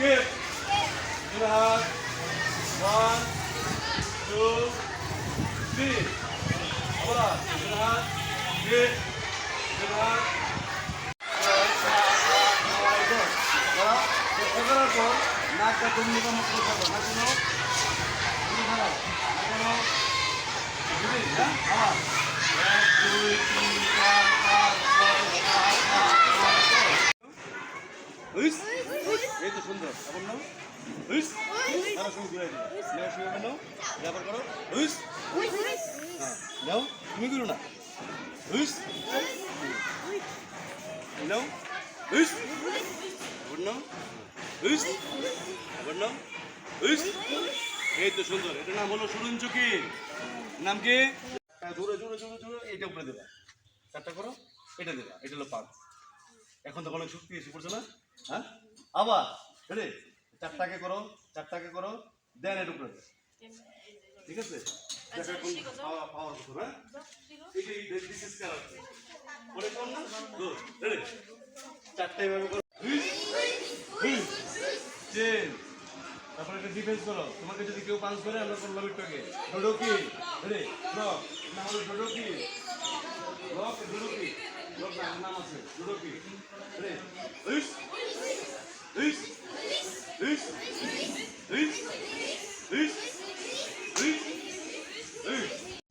skip. দুই হাত one two three আবার দুই হাত থ্রি দুই হাত এগারোর পর নাকটা তুমি নিকা মুখ করে না কোনো তুমি খারাপ না কোনো বুঝলি হ্যাঁ আমার এক দুই তিন চার পাঁচ ছয় সাত আট নয় দশ এই তো সুন্দর। ব্যাপার করো। হুইস। হ্যাঁ। তুমি করো না। এই তো সুন্দর। এটার নাম হলো সুরুন চুকি। নাম কি? হ্যাঁ, জোরে জোরে জোরে জোরে এইটা উপরে দেবা। চারটা করো এটা দেবা। এটা হলো পাঁচ। এখন তো অনেক শক্তি এসে পড়ছে না? হ্যাঁ? আবার রে চারটাকে করো চারটাকে করো, দেন এর উপরে ঠিক আছে? হ্যাঁ? চেন তারপরে একটা ডিফেন্স তোমাকে যদি কেউ পাঞ্চ করে, আমরা করলাম একটুকে। ডোডো কি? রে ব্লক না হলো নাম আছে। ডোডো কি?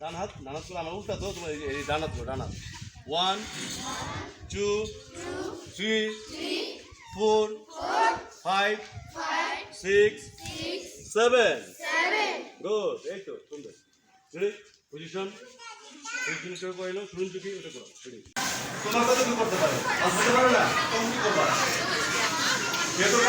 ডান হাত ডান হাত আমার উল্টা তো তোমার এই ডান হাত ডান হাত one two three four five six seven good এই তো সুন্দর রেডি পজিশন পজিশন করে নাও শুনুন চুকি ওটা কথা কি করতে পারে আর হতে পারে না তুমি